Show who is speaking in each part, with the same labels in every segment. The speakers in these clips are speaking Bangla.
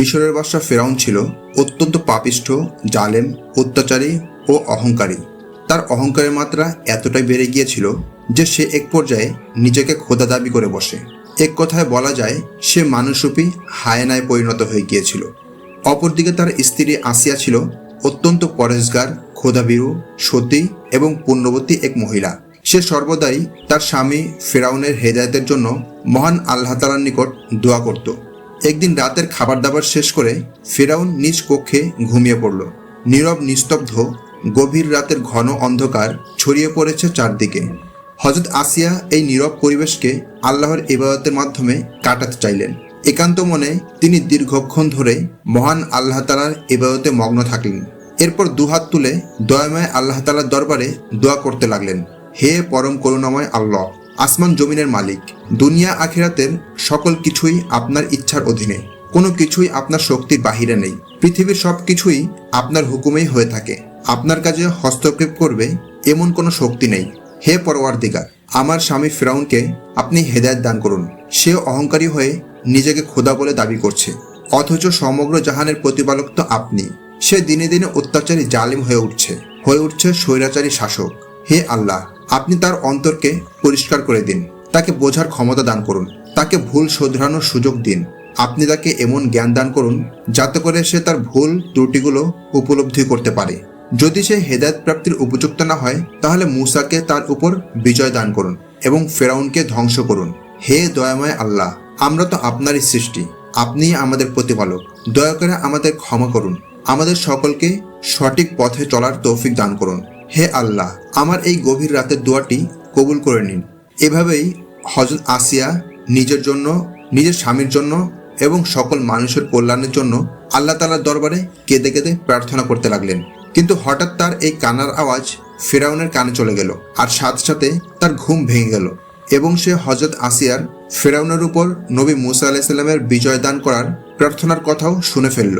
Speaker 1: মিশরের বাদশাহ ফেরাউন ছিল অত্যন্ত পাপিষ্ঠ, জালেম, অত্যাচারী ও অহংকারী। তার অহংকারের মাত্রা এতটাই বেড়ে গিয়েছিল যে সে এক পর্যায়ে নিজেকে খোদা দাবি করে বসে। এক কথায় বলা যায়, সে মানুষরূপী হায়নায় পরিণত হয়ে গিয়েছিল। অপরদিকে তার স্ত্রী আসিয়া ছিল অত্যন্ত পরেশগার খোদাবিরু সতী এবং পুণ্যবতী এক মহিলা। সে সর্বদাই তার স্বামী ফেরাউনের হেদায়তের জন্য মহান আল্লাহ তালার নিকট দোয়া করত। একদিন রাতের খাবার দাবার শেষ করে ফেরাউন নিজ কক্ষে ঘুমিয়ে পড়ল। নীরব, নিস্তব্ধ, গভীর রাতের ঘন অন্ধকার ছড়িয়ে পড়েছে চারদিকে। হজরত আসিয়া এই নীরব পরিবেশকে আল্লাহর ইবাদতের মাধ্যমে কাটাতে চাইলেন। একান্ত মনে তিনি দীর্ঘক্ষণ ধরে মহান আল্লাহ তালার ইবাদতে মগ্ন থাকলেন। এরপর দুহাত তুলে দয়াময় আল্লাহ তালার দরবারে দোয়া করতে লাগলেন। হে পরম করুণাময় আল্লাহ! আসমান জমিনের মালিক। দুনিয়া আখিরাতের সকল কিছুই আপনার ইচ্ছার অধীনে। কোনো কিছুই আপনার শক্তির বাহিরে নেই। পৃথিবীর সব কিছুই আপনার হুকুমেই হয়ে থাকে। আপনার কাজে হস্তক্ষেপ করবে এমন কোনো শক্তি নেই। হে পরওয়ার দিগার আমার স্বামী ফিরাউনকে আপনি হেদায়ত দান করুন। সে অহংকারী হয়ে নিজেকে খোদা বলে দাবি করছে। অথচ সমগ্র জাহানের প্রতিপালক তো আপনি। সে দিনে দিনে অত্যাচারী জালিম হয়ে উঠছে। হয়ে উঠছে স্বৈরাচারী শাসক। হে আল্লাহ, আপনি তার অন্তরকে পরিষ্কার করে দিন। তাকে বোঝার ক্ষমতা দান করুন। তাকে ভুল শোধরানোর সুযোগ দিন। আপনি তাকে এমন জ্ঞান দান করুন, যাতে করে সে তার ভুল ত্রুটিগুলো উপলব্ধি করতে পারে। যদি সে হেদায়ত প্রাপ্তির উপযুক্ত না হয়, তাহলে মুসাকে তার উপর বিজয় দান করুন এবং ফেরাউনকে ধ্বংস করুন। হে দয়াময় আল্লাহ, আমরা তো আপনারই সৃষ্টি। আপনিই আমাদের প্রতিপালক। দয়া করে আমাদের ক্ষমা করুন। আমাদের সকলকে সঠিক পথে চলার তৌফিক দান করুন। হে আল্লাহ, আমার এই গভীর রাতের দোয়াটি কবুল করে নিন। এভাবেই হজরত আসিয়া নিজের জন্য, নিজের স্বামীর জন্য এবং সকল মানুষের কল্যাণের জন্য আল্লাহ তালার দরবারে কেঁদে কেঁদে প্রার্থনা করতে লাগলেন। কিন্তু হঠাৎ তার এই কান্নার আওয়াজ ফেরাউনের কানে চলে গেল আর সাথে সাথে তার ঘুম ভেঙে গেল এবং সে হজরত আসিয়ার ফেরাউনের উপর নবী মুসা আলাইসাল্লামের বিজয় দান করার প্রার্থনার কথাও শুনে ফেলল।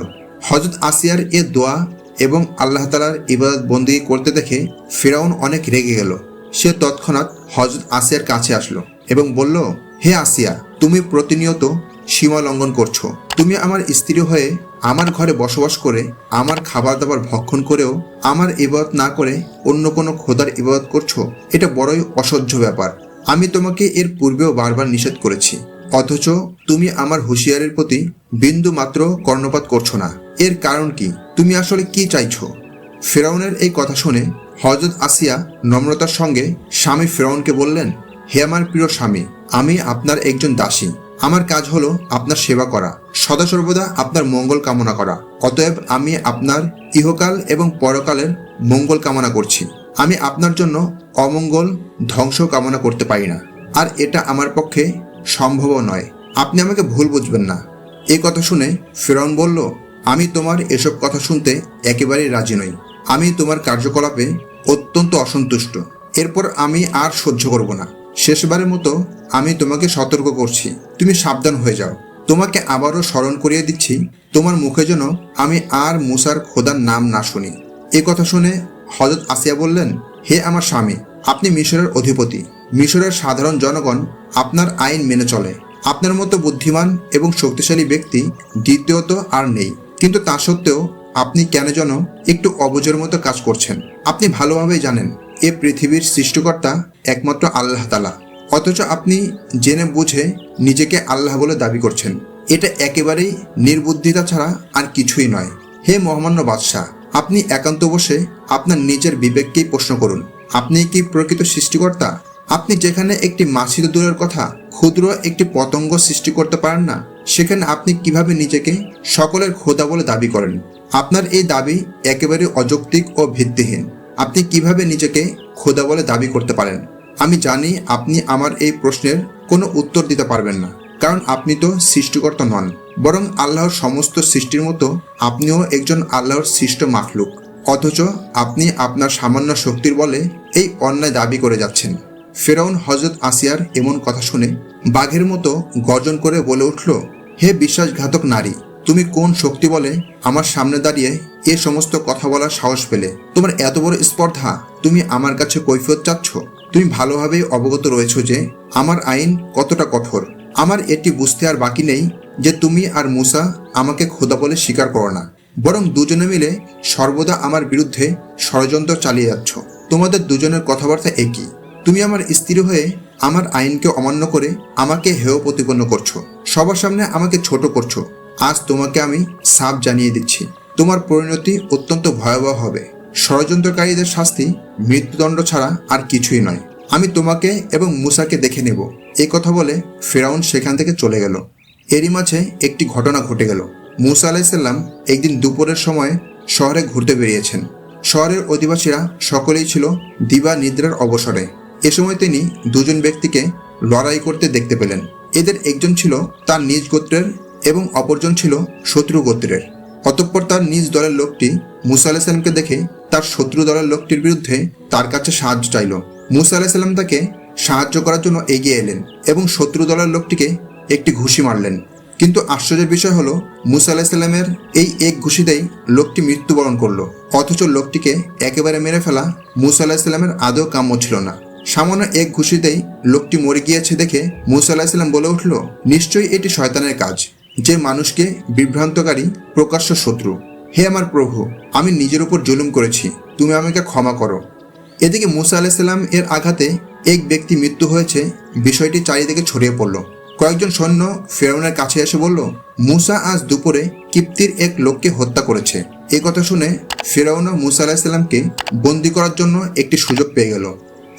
Speaker 1: হজরত আসিয়ার এ দোয়া এবং আল্লাহ তালার ইবাদত বন্দি করতে দেখে ফেরাউন অনেক রেগে গেল। সে তৎক্ষণাৎ হজরত আসিয়ার কাছে আসলো এবং বলল, হে আসিয়া, তুমি প্রতিনিয়ত সীমা লঙ্ঘন করছ। তুমি আমার স্ত্রী হয়ে আমার ঘরে বসবাস করে আমার খাবার দাবার ভক্ষণ করেও আমার ইবাদত না করে অন্য কোনো খোদার ইবাদত করছ। এটা বড়ই অসহ্য ব্যাপার। আমি তোমাকে এর পূর্বেও বারবার নিষেধ করেছি। অথচ তুমি আমার হুঁশিয়ারের প্রতি বিন্দু মাত্র কর্ণপাত করছ না। এর কারণ কি? তুমি আসলে কি চাইছো? ফেরাউনের এই কথা শুনে হজরত আসিয়া নম্রতার সঙ্গে স্বামী ফেরাউনকে বললেন, হে আমার প্রিয় স্বামী, আমি আপনার একজন দাসী। আমার কাজ হলো আপনার সেবা করা। সদা সর্বদা আপনার মঙ্গল কামনা করা। অতএব আমি আপনার ইহকাল এবং পরকালের মঙ্গল কামনা করছি। আমি আপনার জন্য অমঙ্গল ধ্বংস কামনা করতে পারি না। আর এটা আমার পক্ষে সম্ভবও নয়। আপনি আমাকে ভুল বুঝবেন না। এই কথা শুনে ফেরাউন বলল আমি তোমার এসব কথা শুনতে একেবারেই রাজি নই। আমি তোমার কার্যকলাপে অত্যন্ত অসন্তুষ্ট। এরপর আমি আর সহ্য করব না। শেষবারের মতো আমি তোমাকে সতর্ক করছি। তুমি সাবধান হয়ে যাও। তোমাকে আবারও স্মরণ করিয়ে দিচ্ছি, তোমার মুখে যেন আমি আর মুসার খোদার নাম না শুনি। এ কথা শুনে হজরত আসিয়া বললেন, হে আমার স্বামী, আপনি মিশরের অধিপতি। মিশরের সাধারণ জনগণ আপনার আইন মেনে চলে। আপনার মতো বুদ্ধিমান এবং শক্তিশালী ব্যক্তি দ্বিতীয়ত আর নেই। কিন্তু তা সত্ত্বেও আপনি কেন যেন একটু অবুজের মতো কাজ করছেন? আপনি ভালোভাবেই জানেন, এ পৃথিবীর সৃষ্টিকর্তা একমাত্র আল্লাহ তালা অথচ আপনি জেনে বুঝে নিজেকে আল্লাহ বলে দাবি করছেন। এটা একেবারেই নির্বুদ্ধিতা ছাড়া আর কিছুই নয়। হে মহামান্য বাদশাহ, আপনি একান্ত বসে আপনার নিজের বিবেককেই প্রশ্ন করুন। আপনি কি প্রকৃত সৃষ্টিকর্তা? আপনি যেখানে একটি মাছির দূরের কথা ক্ষুদ্র একটি পতঙ্গ সৃষ্টি করতে পারেন না? সেখানে আপনি কীভাবে নিজেকে সকলের খোদা বলে দাবি করেন? আপনার এই দাবি একেবারে অযৌক্তিক ও ভিত্তিহীন। আপনি কীভাবে নিজেকে খোদা বলে দাবি করতে পারেন? আমি জানি আপনি আমার এই প্রশ্নের কোনো উত্তর দিতে পারবেন না, কারণ আপনি তো সৃষ্টিকর্তা নন। বরং আল্লাহর সমস্ত সৃষ্টির মতো আপনিও একজন আল্লাহর সৃষ্ট মাখলুক। অথচ আপনি আপনার সামান্য শক্তির বলে এই অন্যায় দাবি করে যাচ্ছেন। ফেরাউন হজরত আসিয়ার এমন কথা শুনে বাঘের মতো গর্জন করে বলে উঠল হে বিশ্বাসঘাতক নারী, তুমি কোন শক্তি বলে আমার সামনে দাঁড়িয়ে এ সমস্ত কথা বলার সাহস পেলে? তোমার এত বড় স্পর্ধা, তুমি আমার কাছে কৈফিয়ত চাচ্ছ? তুমি ভালোভাবেই অবগত রয়েছ যে আমার আইন কতটা কঠোর। আমার এটি বুঝতে আর বাকি নেই যে তুমি আর মুসা আমাকে খোদা বলে স্বীকার করো না। বরং দুজনে মিলে সর্বদা আমার বিরুদ্ধে ষড়যন্ত্র চালিয়ে যাচ্ছ। তোমাদের দুজনের কথাবার্তা একই। তুমি আমার স্ত্রী হয়ে আমার আইনকে অমান্য করে আমাকে হেয় প্রতিপন্ন করছ। সবার সামনে আমাকে ছোট করছ। আজ তোমাকে আমি সাপ জানিয়ে দিচ্ছি। তোমার পরিণতি অত্যন্ত ভয়াবহ হবে। ষড়যন্ত্রকারীদের শাস্তি মৃত্যুদণ্ড ছাড়া আর কিছুই নয়। আমি তোমাকে এবং মুসাকে দেখে নেব। এই কথা বলে ফেরাউন সেখান থেকে চলে গেল। এরই মাঝে একটি ঘটনা ঘটে গেল। মুসা আলাইসাল্লাম একদিন দুপুরের সময় শহরে ঘুরতে বেরিয়েছেন। শহরের অধিবাসীরা সকলেই ছিল দিবা নিদ্রার অবসরে। এ সময় তিনি দুজন ব্যক্তিকে লড়াই করতে দেখতে পেলেন। এদের একজন ছিল তার নিজ গোত্রের এবং অপরজন ছিল শত্রু গোত্রের। অতঃপর তার নিজ দলের লোকটি মুসা আলাহিসাল্লামকে দেখে তার শত্রু দলের লোকটির বিরুদ্ধে তার কাছে সাহায্য চাইল। মুসা আলাহিসাল্লাম তাকে সাহায্য করার জন্য এগিয়ে এলেন এবং শত্রু দলের লোকটিকে একটি ঘুষি মারলেন। কিন্তু আশ্চর্যের বিষয় হলো, মুসা আলাহিসাল্লামের এই এক ঘুষিতেই লোকটি মৃত্যুবরণ করল। অথচ লোকটিকে একেবারে মেরে ফেলা মুসা আলাহিসাল্লামের আদৌ কাম্য ছিল না। সামান্য এক ঘুষিতেই লোকটি মরে গিয়েছে দেখে মুসা আলাহিসাল্লাম বলে উঠল, নিশ্চয়ই এটি শয়তানের কাজ। যে মানুষকে বিভ্রান্তকারী, প্রকাশ্য শত্রু। হে আমার প্রভু, আমি নিজের উপর জুলুম করেছি। তুমি আমাকে ক্ষমা করো। এদিকে মুসা আলাহিসাল্লাম এর আঘাতে এক ব্যক্তি মৃত্যু হয়েছে, বিষয়টি চারিদিকে ছড়িয়ে পড়ল। কয়েকজন সৈন্য ফেরাউনের কাছে এসে বলল, মুসা আজ দুপুরে কিপ্তির এক লোককে হত্যা করেছে। এ কথা শুনে ফেরাউন মুসা আলাহিসাল্লামকে বন্দি করার জন্য একটি সুযোগ পেয়ে গেল।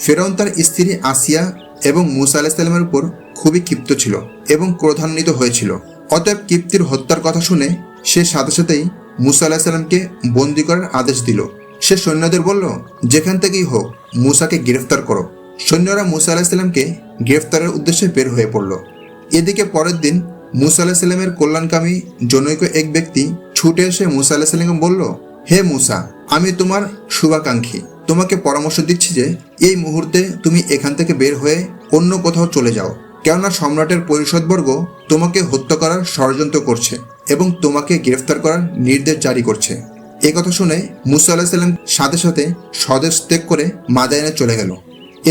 Speaker 1: ফেরাউন তার স্ত্রী আসিয়া এবং মুসা আলাহিসাল্লামের উপর খুবই ক্ষিপ্ত ছিল এবং ক্রোধান্বিত হয়েছিল। অতএব কিপ্তির হত্যার কথা শুনে সে সাথে সাথেই মুসা আলাহিসাল্লামকে বন্দি করার আদেশ দিল। সে সৈন্যদের বলল, যেখান থেকেই হোক, মুসাকে গ্রেফতার করো। সৈন্যরা মুসা আলাহিসাল্লামকে গ্রেফতারের উদ্দেশ্যে বের হয়ে পড়ল। এদিকে পরের দিন মুসা আলাহিসাল্লামের কল্যাণকামী জনৈক এক ব্যক্তি ছুটে এসে মুসা আলাহিসাল্লামকে বলল, হে মুসা, আমি তোমার শুভাকাঙ্ক্ষী। তোমাকে পরামর্শ দিচ্ছি যে এই মুহূর্তে তুমি এখান থেকে বের হয়ে অন্য কোথাও চলে যাও। কেননা সম্রাটের পরিষদবর্গ তোমাকে হত্যা করার ষড়যন্ত্র করছে এবং তোমাকে গ্রেফতার করার নির্দেশ জারি করছে। এ কথা শুনে মুসা আলাহিসাল্লাম সাথে সাথে স্বদেশ ত্যাগ করে মাদায়নে চলে গেল।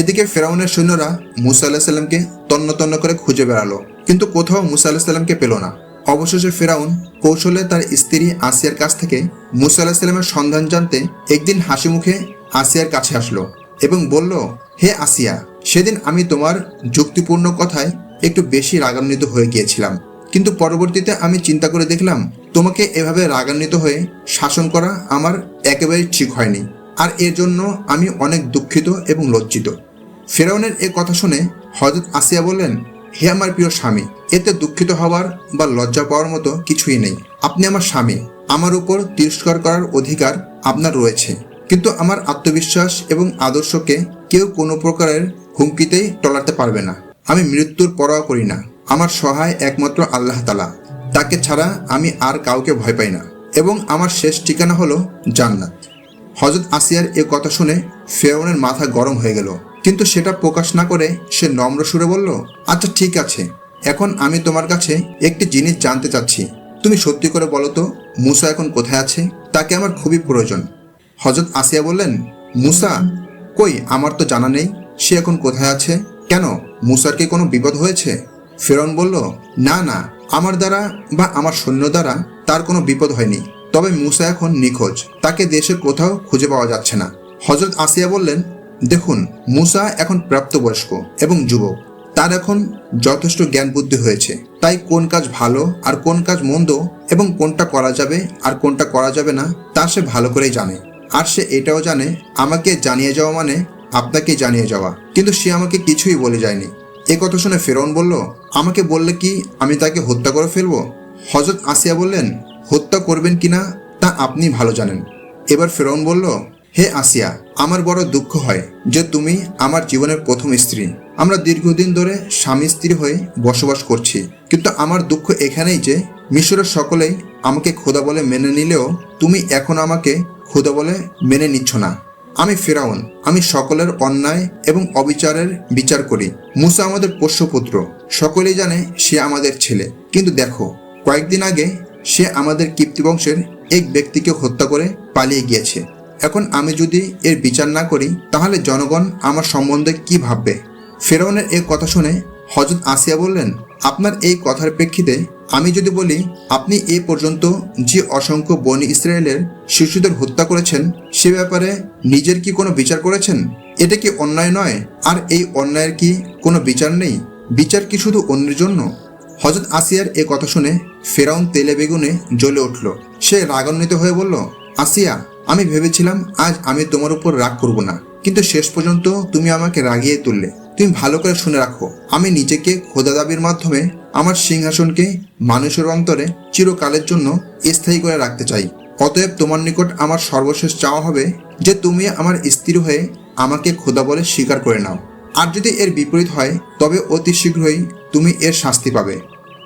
Speaker 1: এদিকে ফেরাউনের সৈন্যরা মুসা আলাহিসাল্লামকে তন্ন তন্ন করে খুঁজে বেড়ালো, কিন্তু কোথাও মুসা আলাহিসাল্লামকে পেল না। অবশেষে ফেরাউন কৌশলে তার স্ত্রী আসিয়ার কাছ থেকে মুসা আলাহিসাল্লামের সন্ধান জানতে একদিন হাসি মুখে আসিয়ার কাছে আসলো এবং বলল, হে আসিয়া, সেদিন আমি তোমার যুক্তিপূর্ণ কথায় একটু বেশি রাগান্বিত হয়ে গিয়েছিলাম। কিন্তু পরবর্তীতে আমি চিন্তা করে দেখলাম, তোমাকে এভাবে রাগান্বিত হয়ে শাসন করা আমার একেবারেই ঠিক হয়নি। আর এর জন্য আমি অনেক দুঃখিত এবং লজ্জিত ফেরাউনের এ কথা শুনে হজরত আসিয়া বললেন, হে আমার প্রিয় স্বামী, এতে দুঃখিত হওয়ার বা লজ্জা পাওয়ার মতো কিছুই নেই। আপনি আমার স্বামী। আমার উপর তিরস্কার করার অধিকার আপনার রয়েছে। কিন্তু আমার আত্মবিশ্বাস এবং আদর্শকে কেউ কোনো প্রকারের হুমকিতেই টলাতে পারবে না। আমি মৃত্যুর পরোয়া করি না। আমার সহায় একমাত্র আল্লাহ তালা তাকে ছাড়া আমি আর কাউকে ভয় পাই না। এবং আমার শেষ ঠিকানা হলো জান্নাত। হজরত আসিয়ার এ কথা শুনে ফেরাউনের মাথা গরম হয়ে গেল। কিন্তু সেটা প্রকাশ না করে সে নম্র সুরে বলল আচ্ছা ঠিক আছে। এখন আমি তোমার কাছে একটি জিনিস জানতে চাচ্ছি। তুমি সত্যি করে বলো তো, মুসা এখন কোথায় আছে? তাকে আমার খুবই প্রয়োজন। হজরত আসিয়া বললেন, মুসা, কই, আমার তো জানা নেই, সে এখন কোথায় আছে? কেন, মুসার কি কোনো বিপদ হয়েছে? ফেরন বলল, না না, আমার দ্বারা বা আমার সৈন্য দ্বারা তার কোনো বিপদ হয়নি। তবে মুসা এখন নিখোঁজ, তাকে দেশের কোথাও খুঁজে পাওয়া যাচ্ছে না। হজরত আসিয়া বললেন, দেখুন, মুসা এখন প্রাপ্তবয়স্ক এবং যুবক। তার এখন যথেষ্ট জ্ঞান বুদ্ধি হয়েছে। তাই কোন কাজ ভালো আর কোন কাজ মন্দ এবং কোনটা করা যাবে আর কোনটা করা যাবে না, তা সে ভালো করেই জানে। আর সে এটাও জানে, আমাকে জানিয়ে যাওয়া মানে আপনাকে জানিয়ে যাওয়া। কিন্তু সে আমাকে কিছুই বলে যায়নি। এ কথা শুনে ফেরন বলল, আমাকে বললে কি আমি তাকে হত্যা করে ফেলব? হজরত আসিয়া বললেন, হত্যা করবেন কিনা তা আপনি ভালো জানেন। এবার ফেরন বলল, হে আসিয়া, আমার বড় দুঃখ হয় যে তুমি আমার জীবনের প্রথম স্ত্রী। আমরা দীর্ঘদিন ধরে স্বামী স্ত্রী হয়ে বসবাস করছি। কিন্তু আমার দুঃখ এখানেই যে মিশরের সকলেই আমাকে খোদা বলে মেনে নিলেও তুমি এখন আমাকে খোদা বলে, মেনে নিচ্ছ না। আমি ফেরাউন, আমি সকলের অন্যায় এবং অবিচারের বিচার করি। মুসা আমাদের পোষ্যপুত্র, সকলেই জানে সে আমাদের ছেলে। কিন্তু দেখো, কয়েকদিন আগে সে আমাদের কীর্তিবংশের এক ব্যক্তিকে হত্যা করে পালিয়ে গিয়েছে। এখন আমি যদি এর বিচার না করি, তাহলে জনগণ আমার সম্বন্ধে কি ভাববে? ফেরাউনের এ কথা শুনে হজরত আসিয়া বললেন, আপনার এই কথার প্রেক্ষিতে আমি যদি বলি, আপনি এ পর্যন্ত যে অসংখ্য বনি ইসরায়েলের শিশুদের হত্যা করেছেন, সে ব্যাপারে নিজের কি কোনো বিচার করেছেন? এটা কি অন্যায় নয়? আর এই অন্যায়ের কি কোনো বিচার নেই? বিচার কি শুধু অন্যের জন্য? হজরত আসিয়ার এ কথা শুনে ফেরাউন তেলে বেগুনে জ্বলে উঠল। সে রাগান্বিত হয়ে বলল, আসিয়া, আমি ভেবেছিলাম আজ আমি তোমার উপর রাগ করব না, কিন্তু শেষ পর্যন্ত তুমি আমাকে রাগিয়ে তুললে। তুমি ভালো করে শুনে রাখো। আমি নিজেকে খোদা দাবির মাধ্যমে আমার সিংহাসনকে মানুষের অন্তরে চিরকালের জন্য স্থায়ী করে রাখতে চাই। অতএব তোমার নিকট আমার সর্বশেষ চাওয়া হবে যে তুমি আমার স্ত্রী হয়ে আমাকে খোদা বলে স্বীকার করে নাও। আর যদি এর বিপরীত হয়, তবে অতি শীঘ্রই তুমি এর শাস্তি পাবে।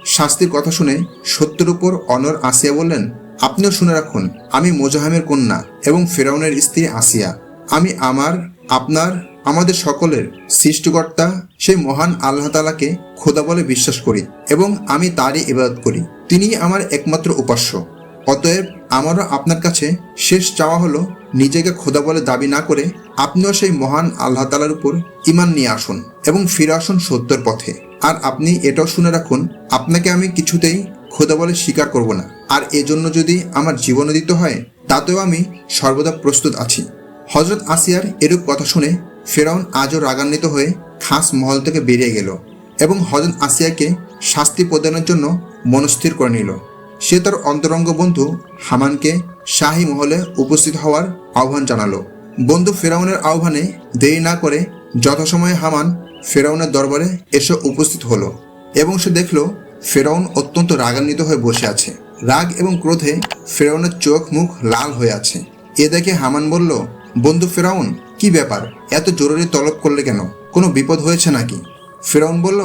Speaker 1: শাস্তির কথা শুনে সত্যের উপর অনর আসিয়া বললেন, আপনিও শুনে রাখুন, আমি মোজাহামের কন্যা এবং ফেরাউনের স্ত্রী আসিয়া। আমি আমার, আপনার আমাদের সকলের সৃষ্টিকর্তা সেই মহান আল্লাহ তালাকে খোদা বলে বিশ্বাস করি এবং আমি তারই ইবাদত করি। তিনিই আমার একমাত্র উপাস্য। অতএব আমারও আপনার কাছে শেষ চাওয়া হলো নিজেকে খোদা বলে দাবি না করে আপনিও সেই মহান আল্লাহ তালার উপর ইমান নিয়ে আসুন এবং ফিরে আসুন সত্যের পথে। আর আপনি এটাও শুনে রাখুন, আপনাকে আমি কিছুতেই খোদা বলে স্বীকার করব না। আর এজন্য যদি আমার জীবনও দিতে হয়, তাতেও আমি সর্বদা প্রস্তুত আছি। হজরত আসিয়ার এরূপ কথা শুনে ফেরাউন আজও রাগান্বিত হয়ে খাস মহল থেকে বেরিয়ে গেল এবং হজন আসিয়াকে শাস্তি প্রদানের জন্য মনস্থির করে নিল। সে তার অন্তরঙ্গ বন্ধু হামানকে শাহী মহলে উপস্থিত হওয়ার আহ্বান জানালো। বন্ধু ফেরাউনের আহ্বানে দেরি না করে যথাসময়ে হামান ফেরাউনের দরবারে এসে উপস্থিত হলো এবং সে দেখল ফেরাউন অত্যন্ত রাগান্বিত হয়ে বসে আছে। রাগ এবং ক্রোধে ফেরাউনের চোখ মুখ লাল হয়ে আছে। এ দেখে হামান বলল, বন্ধু ফেরাউন কি ব্যাপার? এত জরুরি তলব করলে কেন? কোনো বিপদ হয়েছে নাকি? ফেরাউন বলল,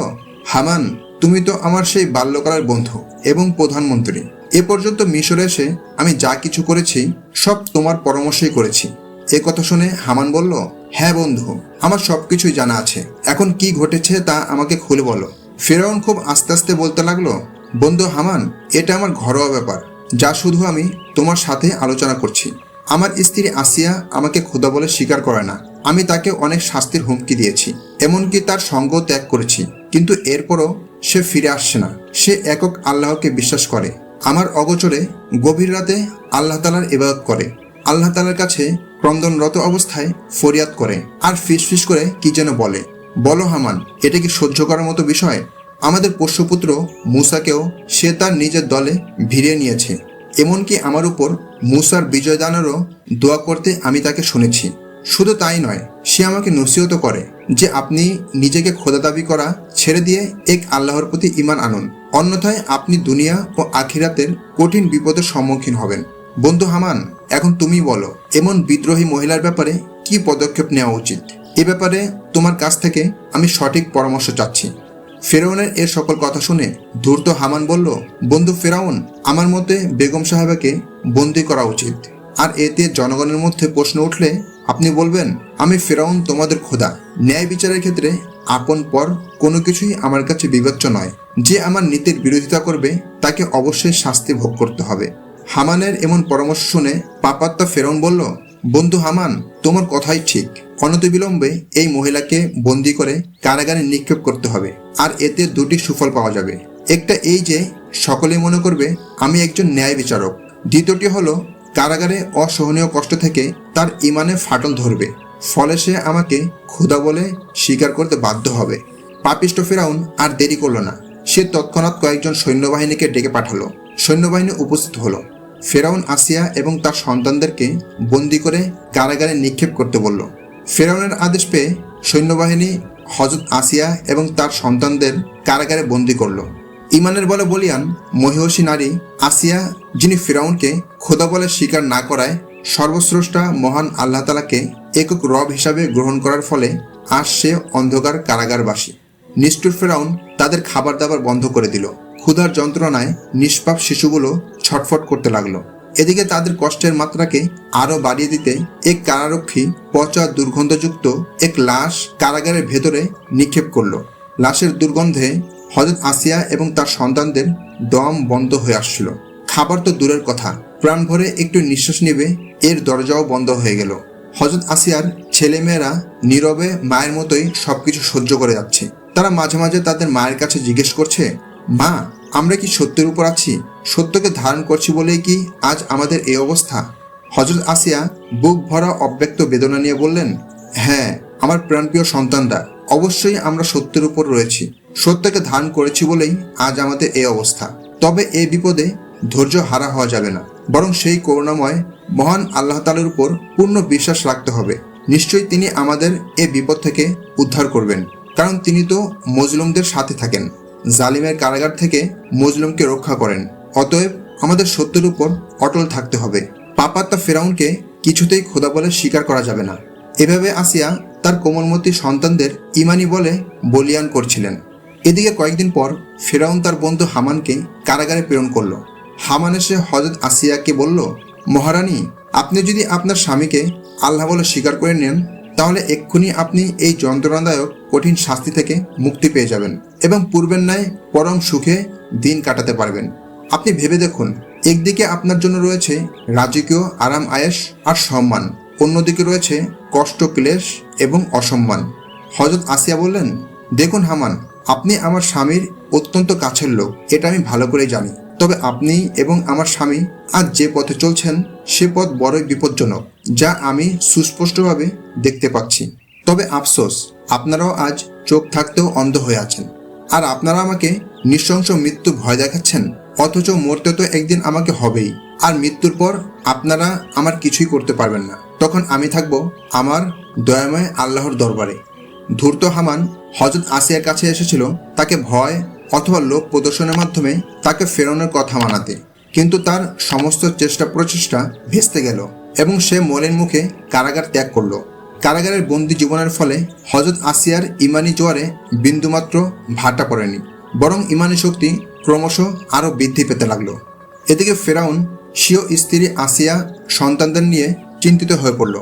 Speaker 1: হামান, তুমি তো আমার সেই বাল্যকালের বন্ধু এবং প্রধানমন্ত্রী। এ পর্যন্ত মিশরে এসে আমি যা কিছু করেছি, সব তোমার পরামর্শই করেছি। এ কথা শুনে হামান বলল হ্যাঁ বন্ধু, আমার সব কিছুই জানা আছে। এখন কি ঘটেছে তা আমাকে খুলে বলো। ফেরাউন খুব আস্তে আস্তে বলতে লাগল, বন্ধু হামান, এটা আমার ঘরোয়া ব্যাপার, যা শুধু আমি তোমার সাথে আলোচনা করছি। আমার স্ত্রী আসিয়া আমাকে খোদা বলে স্বীকার করে না। আমি তাকে অনেক শাস্তির হুমকি দিয়েছি, এমনকি তার সঙ্গ ত্যাগ করেছি, কিন্তু এরপরও সে ফিরে আসছে না। সে একক আল্লাহকে বিশ্বাস করে। আমার অগোচরে গভীর রাতে আল্লাহ তালার ইবাদত করে। আল্লাহ তালার কাছে ক্রন্দনরত অবস্থায় ফরিয়াদ করে। আর ফিস করে কি যেন বলে। বলো হামান, এটা কি সহ্য করার মতো বিষয়? আমাদের পোষ্যপুত্র মুসাকেও সে তার নিজের দলে ভিড়িয়ে নিয়েছে। এমনকি আমার উপর মুসার বিজয় দানেরও দোয়া করতে আমি তাকে শুনেছি। শুধু তাই নয়, সে আমাকে নসিহত করে যে আপনি নিজেকে খোদা দাবি করা ছেড়ে দিয়ে এক আল্লাহর প্রতি ইমান আনুন। অন্যথায় আপনি দুনিয়া ও আখিরাতের কঠিন বিপদের সম্মুখীন হবেন। বন্ধু হামান, এখন তুমি বলো, এমন বিদ্রোহী মহিলার ব্যাপারে কি পদক্ষেপ নেওয়া উচিত? এ ব্যাপারে তোমার কাছ থেকে আমি সঠিক পরামর্শ চাচ্ছি। ফেরাউনের এর সকল কথা শুনে ধূর্ত হামান বলল, বন্ধু ফেরাউন, আমার মতে বেগম সাহেবাকে বন্দি করা উচিত। আর এতে জনগণের মধ্যে প্রশ্ন উঠলে আপনি বলবেন, আমি ফেরাউন তোমাদের খোদা। ন্যায় বিচারের ক্ষেত্রে আপন পর কোনো কিছুই আমার কাছে বিবেচ্য নয়। যে আমার নীতির বিরোধিতা করবে, তাকে অবশ্যই শাস্তি ভোগ করতে হবে। হামানের এমন পরামর্শ শুনে পাপাত্তা ফেরাউন বলল, বন্ধু হামান, তোমার কথাই ঠিক। অনতিবিলম্বে এই মহিলাকে বন্দি করে কারাগারে নিক্ষেপ করতে হবে। আর এতে দুটি সুফল পাওয়া যাবে। একটা এই যে, সকলে মনে করবে, আমি একজন ন্যায় বিচারক। দ্বিতীয়টি হলো, কারাগারে অসহনীয় কষ্ট থেকে তার ইমানে ফাটল ধরবে। ফলে সে আমাকে ক্ষুধা বলে স্বীকার করতে বাধ্য হবে। পাপিষ্ট ফেরাউন আর দেরি করল না। সে তৎক্ষণাৎ কয়েকজন সৈন্যবাহিনীকে ডেকে পাঠালো। সৈন্যবাহিনী উপস্থিত হলো। ফেরাউন আসিয়া এবং তার সন্তানদেরকে বন্দি করে কারাগারে নিক্ষেপ করতে বলল। ফেরাউনের আদেশ পেয়ে সৈন্যবাহিনী হজরত আসিয়া এবং তার সন্তানদের কারাগারে বন্দি করল। ইমানের বলে বলিয়ান, মহিষী নারী আসিয়া, যিনি ফিরাউনকে খোদা বলে স্বীকার না করায় সর্বশ্রেষ্ঠা মহান আল্লাহ তালাকে একক রব হিসাবে গ্রহণ করার ফলে আর সে অন্ধকার কারাগারবাসী। নিষ্ঠুর ফেরাউন তাদের খাবার দাবার বন্ধ করে দিল। ক্ষুধার যন্ত্রণায় নিষ্পাপ শিশুগুলো ছটফট করতে লাগল। এদিকে তাদের কষ্টের মাত্রাকে আরও বাড়িয়ে দিতে এক কারারক্ষী পচা দুর্গন্ধযুক্ত এক লাশ কারাগারের ভেতরে নিক্ষেপ করল। লাশের দুর্গন্ধে হজরত আসিয়া এবং তার সন্তানদের দম বন্ধ হয়ে আসছিল। খাবার তো দূরের কথা প্রাণ ভরে একটু নিঃশ্বাস নেবে, এর দরজাও বন্ধ হয়ে গেল। হজরত আসিয়ার ছেলেমেয়েরা নীরবে মায়ের মতোই সবকিছু সহ্য করে যাচ্ছে। তারা মাঝে মাঝে তাদের মায়ের কাছে জিজ্ঞেস করছে, মা আমরা কি সত্যের উপর আছি? সত্যকে ধারণ করছি বলেই কি আজ আমাদের এই অবস্থা? হজরত আসিয়া বুক ভরা অব্যক্ত বেদনা নিয়ে বললেন হ্যাঁ আমার প্রাণপ্রিয় সন্তানরা, অবশ্যই আমরা সত্যের উপর রয়েছি। সত্যকে ধারণ করেছি বলেই আজ আমাদের এই অবস্থা। তবে এই বিপদে ধৈর্য হারা হওয়া যাবে না। বরং সেই করুণাময়, মহান আল্লাহ তালের উপর পূর্ণ বিশ্বাস রাখতে হবে। নিশ্চয়ই তিনি আমাদের এ বিপদ থেকে উদ্ধার করবেন। কারণ তিনি তো মজলুমদের সাথে থাকেন। জালিমের কারাগার থেকে মজলুমকে রক্ষা করেন। অতএব আমাদের সত্যের উপর অটল থাকতে হবে। পাপাত্তা ফেরাউনকে কিছুতেই খোদা বলে স্বীকার করা যাবে না। এভাবে আসিয়া তার কোমলমতী সন্তানদের ইমানি বলে বলিয়ান করছিলেন। এদিকে কয়েকদিন পর ফেরাউন তার বন্ধু হামানকে কারাগারে প্রেরণ করল। হামান এসে হজরত আসিয়াকে বলল, মহারানী, আপনি যদি আপনার স্বামীকে আল্লাহ বলে স্বীকার করে নেন, তাহলে এক্ষুনি আপনি এই যন্ত্রণাদায়ক কঠিন শাস্তি থেকে মুক্তি পেয়ে যাবেন এবং পূর্বের ন্যায় পরম সুখে দিন কাটাতে পারবেন। আপনি ভেবে দেখুন, একদিকে আপনার জন্য রয়েছে রাজকীয় আরাম আয়েস আর সম্মান। অন্যদিকে রয়েছে কষ্ট, ক্লেশ এবং অসম্মান। হজরত আসিয়া বললেন, দেখুন হামান, আপনি আমার স্বামীর অত্যন্ত কাছের লোক, এটা আমি ভালো করে জানি। তবে আপনি এবং আমার স্বামী আজ যে পথে চলছেন, সে পথ বড়ই বিপজ্জনক, যা আমি সুস্পষ্টভাবে দেখতে পাচ্ছি। তবে আফসোস, আপনারাও আজ চোখ থাকতেও অন্ধ হয়ে আছেন। আর আপনারা আমাকে নৃশংস মৃত্যু ভয় দেখাচ্ছেন, অথচ মরতে তো একদিন আমাকে হবেই। আর মৃত্যুর পর আপনারা আমার কিছুই করতে পারবেন না। তখন আমি থাকব আমার দয়াময় আল্লাহর দরবারে। ধূর্ত হামান হজরত আসিয়ার কাছে এসেছিল তাকে ভয় অথবা লোক প্রদর্শনের মাধ্যমে তাকে ফেরানোর কথা মানাতে। কিন্তু তার সমস্ত চেষ্টা প্রচেষ্টা ভেস্তে গেল এবং সে মলিন মুখে কারাগার ত্যাগ করল। কারাগারের বন্দি জীবনের ফলে হজরত আসিয়ার ইমানি জোয়ারে বিন্দুমাত্র ভাটা পড়েনি, বরং ইমানি শক্তি ক্রমশ আরও বৃদ্ধি পেতে লাগল। এদিকে ফেরাউন, স্বীয় স্ত্রী আসিয়া সন্তানদের নিয়ে চিন্তিত হয়ে পড়ল।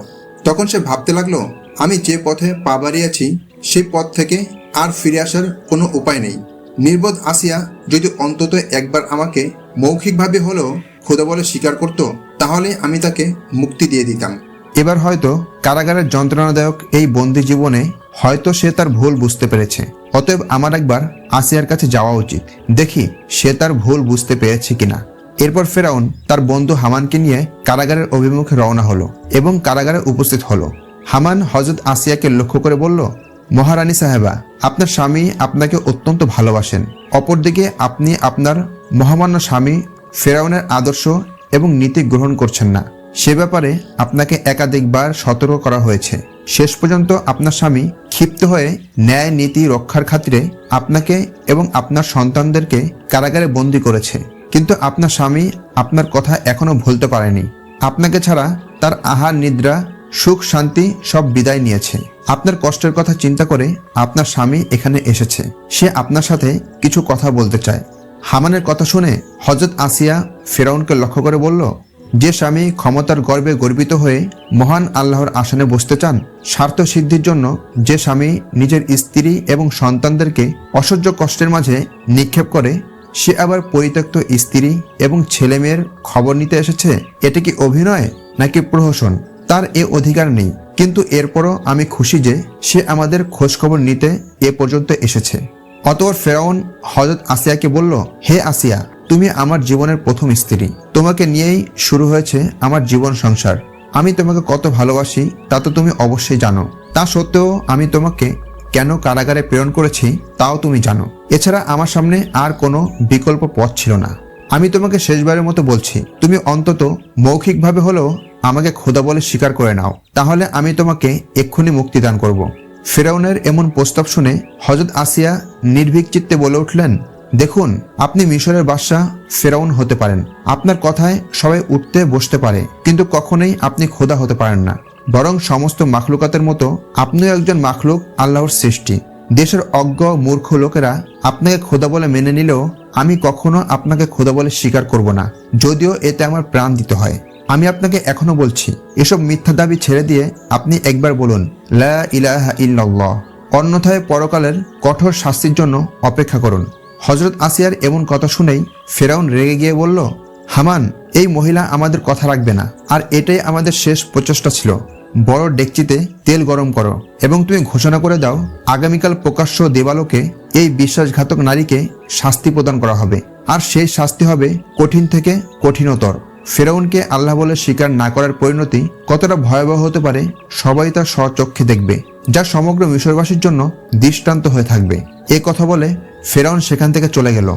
Speaker 1: তখন সে ভাবতে লাগল, আমি যে পথে পা বাড়িয়েছি, সেই পথ থেকে আর ফিরে আসার কোনো উপায় নেই। নির্বোধ আসিয়া যদি অন্তত একবার আমাকে মৌখিকভাবে হলেও খোদা বলে স্বীকার করত, তাহলে আমি তাকে মুক্তি দিয়ে দিতাম।
Speaker 2: এবার হয়তো কারাগারের যন্ত্রণাদায়ক এই বন্দি জীবনে হয়তো সে তার ভুল বুঝতে পেরেছে। অতএব আমার একবার আসিয়ার কাছে যাওয়া উচিত। দেখি সে তার ভুল বুঝতে পেরেছে কিনা। এরপর ফেরাউন তার বন্ধু হামানকে নিয়ে কারাগারের অভিমুখে রওনা হলো এবং কারাগারে উপস্থিত হলো। হামান হজরত আসিয়াকে লক্ষ্য করে বলল, মহারানী সাহেবা, আপনার স্বামী আপনাকে অত্যন্ত ভালোবাসেন। অপরদিকে আপনি আপনার মহামান্য স্বামী ফেরাউনের আদর্শ এবং নীতি গ্রহণ করছেন না। সে ব্যাপারে আপনাকে একাধিকবার সতর্ক করা হয়েছে। শেষ পর্যন্ত আপনার স্বামী ক্ষিপ্ত হয়ে ন্যায় নীতি রক্ষার খাতিরে আপনাকে এবং আপনার সন্তানদেরকে কারাগারে বন্দি করেছে। কিন্তু আপনার স্বামী আপনার কথা এখনও ভুলতে পারেনি। আপনাকে ছাড়া তার আহার, নিদ্রা, সুখ, শান্তি সব বিদায় নিয়েছে। আপনার কষ্টের কথা চিন্তা করে আপনার স্বামী এখানে এসেছে। সে আপনার সাথে কিছু কথা বলতে চায়। হামানের কথা শুনে হজরত আসিয়া ফেরাউনকে লক্ষ্য করে বলল যে স্বামী ক্ষমতার গর্বে গর্বিত হয়ে মহান আল্লাহর আসনে বসতে চান, স্বার্থ সিদ্ধির জন্য যে স্বামী নিজের স্ত্রী এবং সন্তানদেরকে অসহ্য কষ্টের মাঝে নিক্ষেপ করে, সে আবার পরিত্যক্ত স্ত্রী এবং ছেলেমেয়ের খবর নিতে এসেছে, এটা কি অভিনয় নাকি প্রহসন? তার এ অধিকার নেই। কিন্তু এরপরও আমি খুশি যে সে আমাদের খোঁজখবর নিতে এ পর্যন্ত এসেছে। অতঃপর ফেরাউন হজরত আসিয়াকে বলল, হে আসিয়া তুমি আমার জীবনের প্রথম স্ত্রী। তোমাকে নিয়েই শুরু হয়েছে আমার জীবন সংসার। আমি তোমাকে কত ভালোবাসি, তা তো তুমি অবশ্যই জানো। তা সত্ত্বেও আমি তোমাকে কেন কারাগারে প্রেরণ করেছি, তাও তুমি জানো। এছাড়া আমার সামনে আর কোনো বিকল্প পথ ছিল না। আমি তোমাকে শেষবারের মতো বলছি, তুমি অন্তত মৌখিকভাবে হলেও আমাকে খোদা বলে স্বীকার করে নাও। তাহলে আমি তোমাকে এক্ষুনি মুক্তি দান করব। ফেরাউনের এমন প্রস্তাব শুনে হজরত আসিয়া নির্ভীক চিত্তে বলে উঠলেন দেখুন, আপনি মিশরের বাদশাহ ফেরাউন হতে পারেন। আপনার কথায় সবাই উঠতে বসতে পারে, কিন্তু কখনোই আপনি খোদা হতে পারেন না। বরং সমস্ত মাখলুকাতের মতো আপনিও একজন মাখলুক, আল্লাহর সৃষ্টি। দেশের অজ্ঞ, মূর্খ লোকেরা আপনাকে খোদা বলে মেনে নিলেও আমি কখনো আপনাকে খোদা বলে স্বীকার করব না। যদিও এতে আমার প্রাণ দিতে হয়। আমি আপনাকে এখনও বলছি, এসব মিথ্যা দাবি ছেড়ে দিয়ে আপনি একবার বলুন, লা ইলাহা ইল্লাল্লাহ। অন্যথায় পরকালের কঠোর শাস্তির জন্য অপেক্ষা করুন। হজরত আসিয়ার এমন কথা শুনেই ফেরাউন রেগে গিয়ে বলল, হামান, এই মহিলা আমাদের কথা রাখবে না। আর এটাই আমাদের শেষ প্রচেষ্টা ছিল।
Speaker 1: বড় ডেকচিতে তেল গরম করো এবং তুমি ঘোষণা করে দাও, আগামীকাল প্রকাশ্য দেবালোকে এই বিশ্বাসঘাতক নারীকে শাস্তি প্রদান করা হবে। আর সেই শাস্তি হবে কঠিন থেকে কঠিনতর। ফেরাউনকে আল্লাহ বলে স্বীকার না করার পরিণতি কতটা ভয়াবহ হতে পারে, সবাই তার স্বচক্ষে দেখবে, যা সমগ্র মিশরবাসীর জন্য দৃষ্টান্ত হয়ে থাকবে। এ কথা বলে ফেরাউন সেখান থেকে চলে গেল।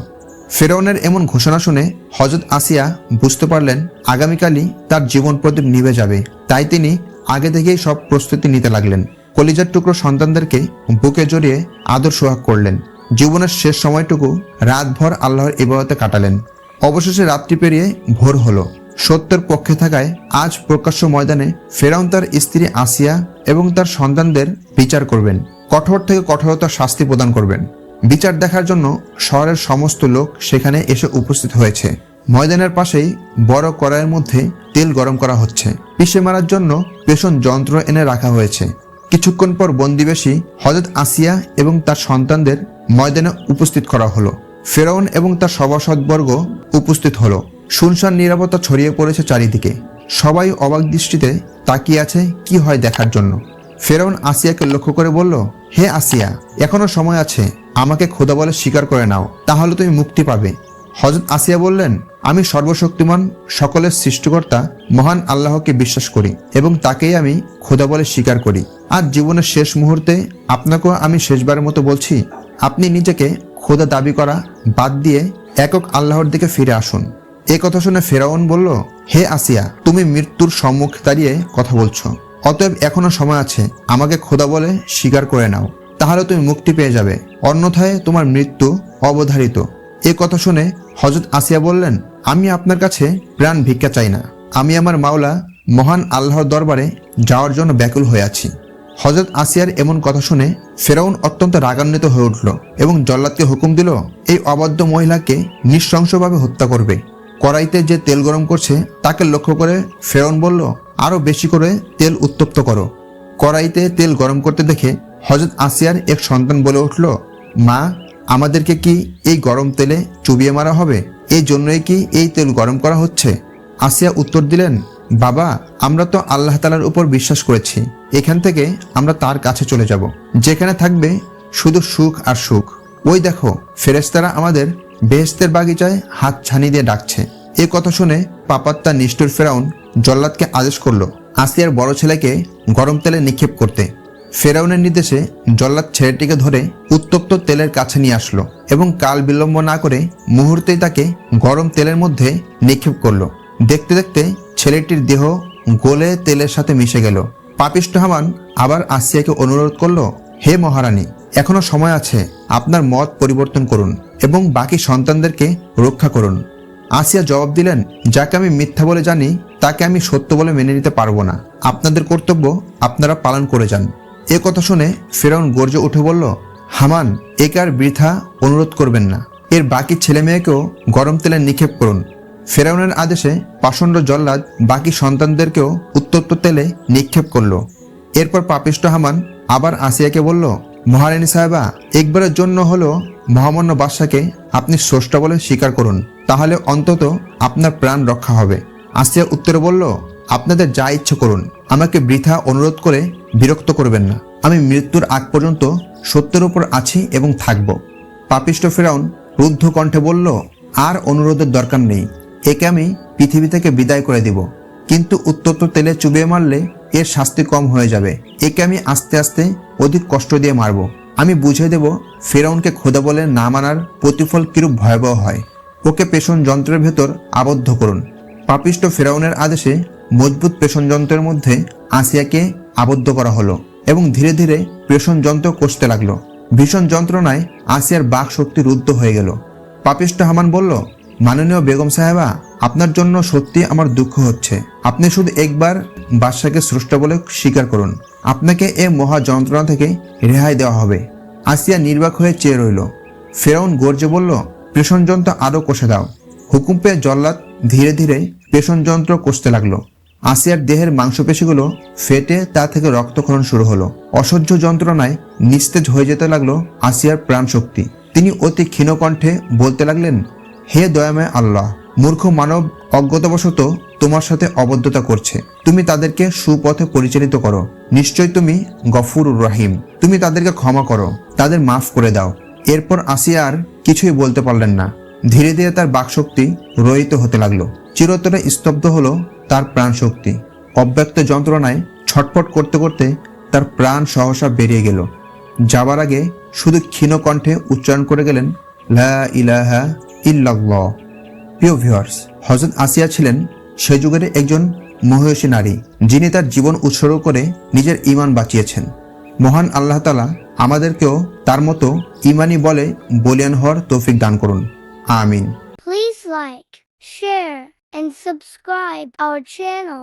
Speaker 1: ফেরাউনের এমন ঘোষণা শুনে হজরত আসিয়া বুঝতে পারলেন, আগামীকালই তার জীবন প্রদীপ নিভে যাবে। তাই তিনি আগে থেকেই সব প্রস্তুতি নিতে লাগলেন। কলিজার টুকরো সন্তানদেরকে বুকে জড়িয়ে আদর সোহাগ করলেন। জীবনের শেষ সময়টুকু রাতভর আল্লাহর ইবাদতে কাটালেন। অবশেষে রাত্রি পেরিয়ে ভোর হলো। সত্যের পক্ষে থাকায় আজ প্রকাশ্য ময়দানে ফেরাউন তার স্ত্রী আসিয়া এবং তার সন্তানদের বিচার করবেন। কঠোর থেকে কঠোরতার শাস্তি প্রদান করবেন। বিচার দেখার জন্য শহরের সমস্ত লোক সেখানে এসে উপস্থিত হয়েছে। ময়দানের পাশেই বড় কড়াইয়ের মধ্যে তেল গরম করা হচ্ছে। পিষে মারার জন্য পেষণ যন্ত্র এনে রাখা হয়েছে। কিছুক্ষণ পর বন্দিবেশী হজরত আসিয়া এবং তার সন্তানদের ময়দানে উপস্থিত করা হলো। ফেরাউন এবং তার সভাসদবর্গ উপস্থিত হলো। শুনশান নিরাপত্তা ছড়িয়ে পড়েছে চারিদিকে। সবাই অবাক দৃষ্টিতে তাকিয়ে আছে কি হয় দেখার জন্য। ফেরাউন আসিয়াকে লক্ষ্য করে বলল, হে আসিয়া, এখনও সময় আছে, আমাকে খোদা বলে স্বীকার করে নাও, তাহলে তুমি মুক্তি পাবে। হজরত আসিয়া বললেন, আমি সর্বশক্তিমান সকলের সৃষ্টিকর্তা, মহান আল্লাহকে বিশ্বাস করি এবং তাকেই আমি খোদা বলে স্বীকার করি। আজ জীবনের শেষ মুহূর্তে আপনাকেও আমি শেষবারের মতো বলছি, আপনি নিজেকে খোদা দাবি করা বাদ দিয়ে একক আল্লাহর দিকে ফিরে আসুন। এ কথা শুনে ফেরাউন বলল, হে আসিয়া, তুমি মৃত্যুর সম্মুখে দাঁড়িয়ে কথা বলছো। অতএব এখনও সময় আছে, আমাকে খোদা বলে স্বীকার করে নাও, তাহলে তুমি মুক্তি পেয়ে যাবে। অন্যথায় তোমার মৃত্যু অবধারিত। এ কথা শুনে হজরত আসিয়া বললেন, আমি আপনার কাছে প্রাণ ভিক্ষা চাই না। আমি আমার মাওলা মহান আল্লাহর দরবারে যাওয়ার জন্য ব্যাকুল হয়ে আছি। হজরত আসিয়ার এমন কথা শুনে ফেরাউন অত্যন্ত রাগান্বিত হয়ে উঠল এবং জল্লাদকে হুকুম দিল, এই অবাধ্য মহিলাকে নৃশংসভাবে হত্যা করবে। কড়াইতে যে তেল গরম করছে, তাকে লক্ষ্য করে ফেরাউন বলল আরও বেশি করে তেল উত্তপ্ত করো। কড়াইতে তেল গরম করতে দেখে হজরত আসিয়ার এক সন্তান বলে উঠল, মা, আমাদেরকে কি এই গরম তেলে চুবিয়ে মারা হবে? এই জন্যই কি এই তেল গরম করা হচ্ছে? আসিয়া উত্তর দিলেন, বাবা, আমরা তো আল্লাহ তালার উপর বিশ্বাস করেছি। এখান থেকে আমরা তার কাছে চলে যাব। যেখানে থাকবে শুধু সুখ আর সুখ। ওই দেখো ফেরেস্তারা আমাদের বেহেস্তের বাগিচায় হাত ছানি দিয়ে ডাকছে। এ কথা শুনে পাপাত্তা নিষ্ঠুর ফেরাউন জল্লাদকে আদেশ করল আসিয়ার বড় ছেলেকে গরম তেলে নিক্ষেপ করতে। ফেরাউনের নির্দেশে জল্লাদ ছেলেটিকে ধরে উত্তপ্ত তেলের কাছে নিয়ে আসলো এবং কাল বিলম্ব না করে মুহূর্তেই তাকে গরম তেলের মধ্যে নিক্ষেপ করল। দেখতে দেখতে ছেলেটির দেহ গোলে তেলের সাথে মিশে গেল। পাপিষ্ট হামান আবার আসিয়াকে অনুরোধ করল, হে মহারানী, এখনও সময় আছে, আপনার মত পরিবর্তন করুন এবং বাকি সন্তানদেরকে রক্ষা করুন। আসিয়া জবাব দিলেন, যাকে আমি মিথ্যা বলে জানি, তাকে আমি সত্য বলে মেনে নিতে পারব না। আপনাদের কর্তব্য আপনারা পালন করে যান। এ কথা শুনে ফেরাউন গর্জে উঠে বলল, হামান, একে আর বৃথা অনুরোধ করবেন না। এর বাকি ছেলে মেয়েকেও গরম তেলে নিক্ষেপ করুন। ফেরাউনের আদেশে পাষণ্ড জল্লাদ বাকি সন্তানদেরকেও উত্তপ্ত তেলে নিক্ষেপ করল। এরপর পাপিষ্ট হামান আবার আসিয়াকে বলল, মহারানী সাহেবা, একবারের জন্য হলো মহামান্য বাদশাকে আপনি স্রষ্টা বলে স্বীকার করুন। তাহলে অন্তত আপনার প্রাণ রক্ষা হবে। আসিয়া উত্তরে বলল, আপনাদের যা ইচ্ছে করুন। আমাকে বৃথা অনুরোধ করে বিরক্ত করবেন না। আমি মৃত্যুর আগ পর্যন্ত সত্যের উপর আছি এবং থাকব। পাপিষ্ট ফেরাউন রুদ্ধ কণ্ঠে বলল, আর অনুরোধের দরকার নেই। একে আমি পৃথিবী থেকে বিদায় করে দিব। কিন্তু উত্তপ্ত তেলে চুবিয়ে মারলে এর শাস্তি কম হয়ে যাবে। একে আমি আস্তে আস্তে অধিক কষ্ট দিয়ে মারব। আমি বুঝিয়ে দেব, ফেরাউনকে খোদা বলে না মানার প্রতিফল কিরূপ ভয়াবহ হয়। ওকে পেষণ যন্ত্রের ভেতর আবদ্ধ করুন। পাপিষ্ট ফেরাউনের আদেশে মজবুত পেষণ যন্ত্রের মধ্যে আসিয়াকে আবদ্ধ করা হলো এবং ধীরে ধীরে পেষণ যন্ত্র কষতে লাগল। ভীষণ যন্ত্রণায় আসিয়ার বাক শক্তি রুদ্ধ হয়ে গেল। পাপিষ্ট হামান বলল, মাননীয় বেগম সাহেবা, আপনার জন্য সত্যি আমার দুঃখ হচ্ছে। আপনি শুধু একবার বাদশাকে স্রষ্টা বলে স্বীকার করুন। আপনাকে এ মহা যন্ত্রণা থেকে রেহাই দেওয়া হবে। আসিয়া নির্বাক হয়ে চেয়ে রইল। ফেরাউন গর্জে বলল পেষণ যন্ত্র আরও কষে দাও। হুকুম পেয়ে জল্লাদ ধীরে ধীরে পেষণ যন্ত্র কষতে লাগল। আসিয়ার দেহের মাংসপেশিগুলো ফেটে তা থেকে রক্তক্ষরণ শুরু হলো। অসহ্য যন্ত্রণায় নিস্তেজ হয়ে যেতে লাগল আসিয়ার প্রাণ শক্তি তিনি অতি ক্ষীণ কণ্ঠে বলতে লাগলেন, হে দয়াময় আল্লাহ, মূর্খ মানব অজ্ঞতাবশত তোমার সাথে অবদ্ধতা করছে। তুমি তাদেরকে সুপথে পরিচালিত করো। নিশ্চয় তুমি গফুর রাহিম। তুমি তাদেরকে ক্ষমা করো। তাদের মাফ করে দাও। এরপর আসিয়া আর কিছুই বলতে পারলেন না। ধীরে ধীরে তার বাকশক্তি রহিত হতে লাগল। চিরতরে স্তব্ধ হলো তার প্রাণ শক্তি অব্যক্ত যন্ত্রণায় ছটফট করতে করতে তার প্রাণ সহসা বেরিয়ে গেল। যাবার আগে শুধু ক্ষীণ কণ্ঠে উচ্চারণ করে গেলেন, লা হজরত আসিয়া ছিলেন সে যুগের একজন মহিষী নারী, যিনি তার জীবন উৎসর্গ করে নিজের ইমান বাঁচিয়েছেন। মহান আল্লাহ তালা আমাদেরকেও তার মতো ইমানি বলে বলিয়ান হওয়ার তৌফিক দান করুন। আমিন।
Speaker 3: Please like share and subscribe our channel